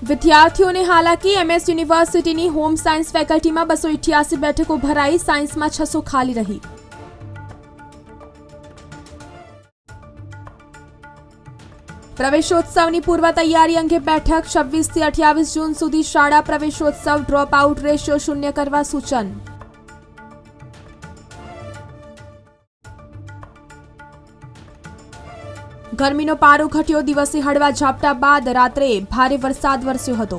વિદ્યાર્થીઓને હાલાકી એમએસ યુનિવર્સિટીની હોમ સાયન્સ ફેકલ્ટીમાં બસો ઇઠ્યાસી બેઠકો ભરાઈ સાયન્સમાં છસો ખાલી રહી પ્રવેશોત્સવની પૂર્વ તૈયારી અંગે બેઠક છવ્વીસથી અઠ્યાવીસ જૂન સુધી શાળા પ્રવેશોત્સવ ડ્રોપ આઉટ રેશિયો શૂન્ય કરવા સૂચન ગરમીનો પારો ઘટ્યો, દિવસે હળવા ઝાપટા બાદ રાત્રે ભારે વરસાદ વરસ્યો હતો.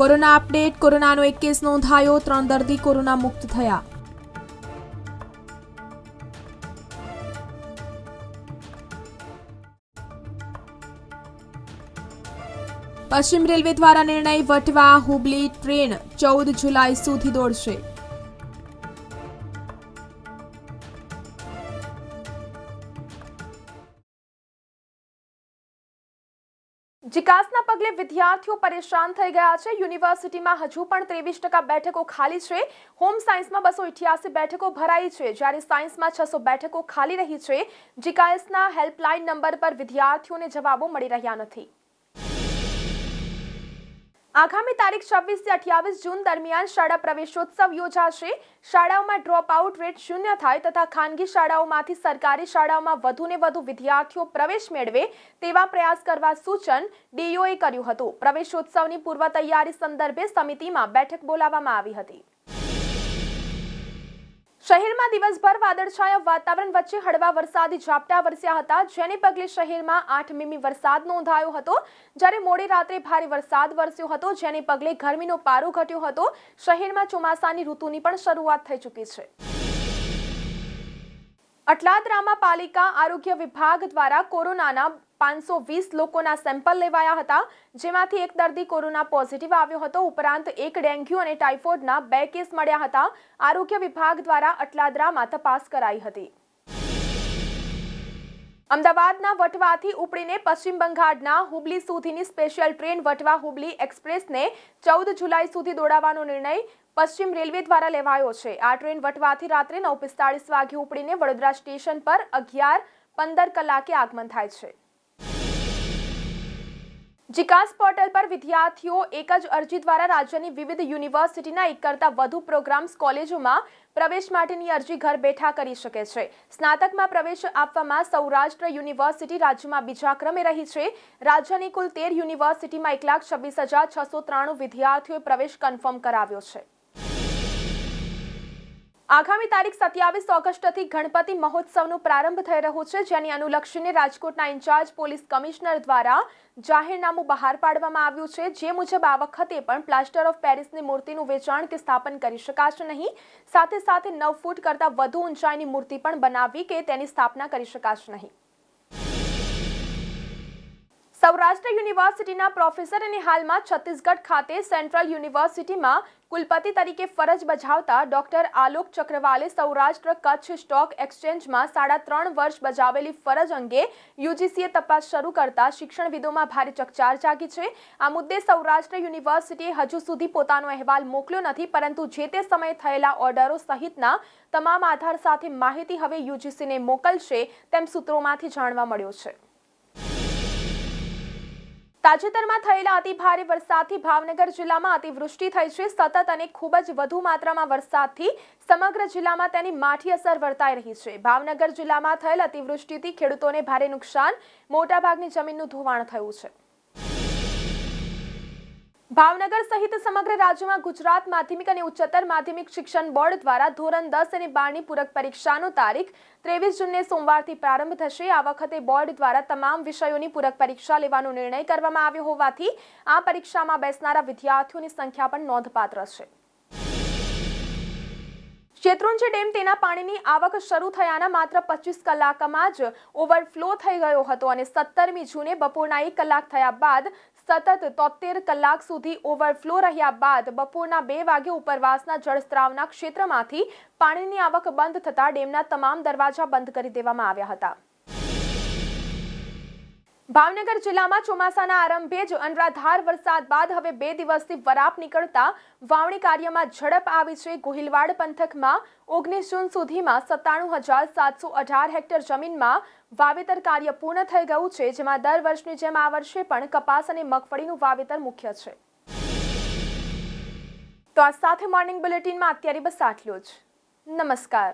કોરોના અપડેટ, કોરોનાનો એક કેસ નોંધાયો, ત્રણ દર્દી કોરોના મુક્ત થયા. પશ્ચિમ રેલવે દ્વારા નિર્ણય વટવા હુબલી ટ્રેન ચૌદ જુલાઈ સુધી દોડશે. વિકાસના પગલે વિદ્યાર્થીઓ પરેશાન થઈ ગયા છે. યુનિવર્સિટીમાં હજુ પણ ત્રેવીસ ટકા બેઠકો ખાલી છે. હોમ સાયન્સમાં બસો ઇઠ્યાસી બેઠકો ભરાઈ છે. જ્યારે સાયન્સમાં છસો બેઠકો ખાલી રહી છે. જીકાએસના હેલ્પલાઇન નંબર પર વિદ્યાર્થીઓને જવાબો મળી રહ્યા નથી. આગામી તારીખ છવ્વીસથી અઠ્યાવીસ જૂન દરમિયાન શાળા પ્રવેશોત્સવ યોજાશે. શાળાઓમાં ડ્રોપ આઉટ રેટ શૂન્ય થાય તથા ખાનગી શાળાઓમાંથી સરકારી શાળાઓમાં વધુને વધુ વિદ્યાર્થીઓ પ્રવેશ મેળવે તેવા પ્રયાસ કરવા સૂચન ડીઓએ કર્યું હતું. પ્રવેશોત્સવની પૂર્વ તૈયારી સંદર્ભે સમિતિમાં બેઠક બોલાવવામાં આવી હતી. શહેરમાં દિવસભર વાદળછાયા વાતાવરણ વચ્ચે હળવા વરસાદી ઝાપટા વરસ્યા હતા. જેને પગલે શહેરમાં આઠ મીમી વરસાદ નોંધાયો હતો. જ્યારે મોડી રાત્રે ભારે વરસાદ વરસ્યો હતો, જેને પગલે ગરમીનો પારો ઘટ્યો હતો. શહેરમાં ચોમાસાની ઋતુની પણ શરૂઆત થઈ ચૂકી છે. અટલાદરામાં પાલિકા આરોગ્ય વિભાગ દ્વારા કોરોનાના પાંચસો વીસ લોકોના સેમ્પલ લેવાયા હતા, જેમાંથી એક દર્દી કોરોના પોઝિટિવ આવ્યો હતો. ઉપરાંત એક ડેન્ગ્યુ અને ટાઇફોઇડના બે કેસ મળ્યા હતા. આરોગ્ય વિભાગ દ્વારા અટલાદરામાં તપાસ કરાઈ હતી. અમદાવાદના વટવાથી ઉપડીને પશ્ચિમ બંગાળના હુબલી સુધીની સ્પેશિયલ ટ્રેન વટવા હુબલી એક્સપ્રેસને ચૌદ જુલાઈ સુધી દોડાવવાનો નિર્ણય પશ્ચિમ રેલવે દ્વારા લેવાયો છે. આ ટ્રેન વટવાથી રાત્રે નવ પિસ્તાળીસ વાગે ઉપડીને વડોદરા સ્ટેશન પર અગિયાર પંદર કલાકે આગમન થાય છે. જીકાસ પોર્ટલ પર વિદ્યાર્થીઓ એક જ અરજી દ્વારા રાજ્યની વિવિધ યુનિવર્સિટીના એક કરતાં વધુ પ્રોગ્રામ્સ કોલેજોમાં પ્રવેશ માટેની અરજી ઘર બેઠા કરી શકે છે. સ્નાતકમાં પ્રવેશ આપવામાં સૌરાષ્ટ્ર યુનિવર્સિટી રાજ્યમાં બીજા ક્રમે રહી છે. રાજ્યની કુલ તેર યુનિવર્સિટીમાં એક લાખ છવ્વીસ હજાર છસો ત્રાણું વિદ્યાર્થીઓએ પ્રવેશ કન્ફર્મ કરાવ્યો છે. આગામી તારીખ સત્યાવીસ ઓગસ્ટથી ગણપતિ મહોત્સવનો પ્રારંભ થઈ રહ્યો છે, જેની અનુલક્ષીને રાજકોટના ઇન્ચાર્જ પોલીસ કમિશનર દ્વારા જાહેરનામું બહાર પાડવામાં આવ્યું છે. જે મુજબ આ વખતે પણ પ્લાસ્ટર ઓફ પેરિસની મૂર્તિનું વેચાણ કે સ્થાપન કરી શકાશે નહીં. સાથે સાથે નવ ફૂટ કરતાં વધુ ઊંચાઈની મૂર્તિ પણ બનાવવી કે તેની સ્થાપના કરી શકાશે નહીં. સૌરાષ્ટ્ર યુનિવર્સિટીના પ્રોફેસર અને હાલમાં છત્તીસગઢ ખાતે સેન્ટ્રલ યુનિવર્સિટીમાં કુલપતિ તરીકે ફરજ બજાવતા ડોક્ટર આલોક ચક્રવાલે સૌરાષ્ટ્ર કચ્છ સ્ટોક એક્સચેન્જમાં સાડા ત્રણ વર્ષ બજાવેલી ફરજ અંગે યુજીસીએ તપાસ શરૂ કરતા શિક્ષણવિદોમાં ભારે ચકચાર જાગી છે. આ મુદ્દે સૌરાષ્ટ્ર યુનિવર્સિટીએ હજુ સુધી પોતાનો અહેવાલ મોકલ્યો નથી, પરંતુ જે તે સમયે થયેલા ઓર્ડરો સહિતના તમામ આધાર સાથે માહિતી હવે યુજીસીને મોકલશે તેમ સૂત્રોમાંથી જાણવા મળ્યો છે. તાજેતરમાં થયેલા અતિ ભારે વરસાદથી ભાવનગર જિલ્લામાં અતિવૃષ્ટિ થઈ છે. સતત અને ખૂબ જ વધુ માત્રામાં વરસાદથી સમગ્ર જિલ્લામાં તેની માઠી અસર વર્તાઈ રહી છે. ભાવનગર જિલ્લામાં થયેલ અતિવૃષ્ટિથી ખેડૂતોને ભારે નુકસાન, મોટાભાગની જમીનનું ધોવાણ થયું છે. ભાવનગર સહિત સમગ્ર રાજ્યમાં ગુજરાત માધ્યમિક અને ઉચ્ચતર માધ્યમિક શિક્ષણ બોર્ડ દ્વારા ધોરણ દસ અને બારની પૂરક પરીક્ષાનો તારીખ ત્રેવીસ જૂનને સોમવારથી પ્રારંભ થશે. આ વખતે બોર્ડ દ્વારા તમામ વિષયોની પૂરક પરીક્ષા લેવાનો નિર્ણય કરવામાં આવ્યો હોવાથી આ પરીક્ષામાં બેસનારા વિદ્યાર્થીઓની સંખ્યા પણ નોંધપાત્ર છે. શેત્રુંજી ડેમ તેના પાણીની આવક શરૂ થયાના માત્ર પચીસ કલાકમાં જ ઓવરફ્લો થઈ ગયો હતો અને સત્તરમી જૂને બપોરના એક કલાક થયા બાદ સતત તોતેર કલાક સુધી ઓવરફ્લો રહ્યા બાદ બપોરના બે વાગે ઉપરવાસના જળસ્ત્રાવના ક્ષેત્રમાંથી પાણીની આવક બંધ થતાં ડેમના તમામ દરવાજા બંધ કરી દેવામાં આવ્યા હતા. ભાવનગર જિલ્લામાં ચોમાસાના આરંભે જ અનરાધાર વરસાદ બાદ હવે બે દિવસથી વરાપ નીકળતા વાવણી કાર્યમાં ઝડપ આવી છે. ગોહિલવાડ પંથકમાં ઓગણીસ જૂન સુધીમાં સત્તાણું હજાર સાતસો અઢાર હેક્ટર જમીનમાં વાવેતર કાર્ય પૂર્ણ થઈ ગયું છે, જેમાં દર વર્ષની જેમ આ વર્ષે પણ કપાસ અને મગફળીનું વાવેતર મુખ્ય છે. તો આ સાથે મોર્નિંગ બુલેટિનમાં અત્યારે બસ આટલું જ. નમસ્કાર.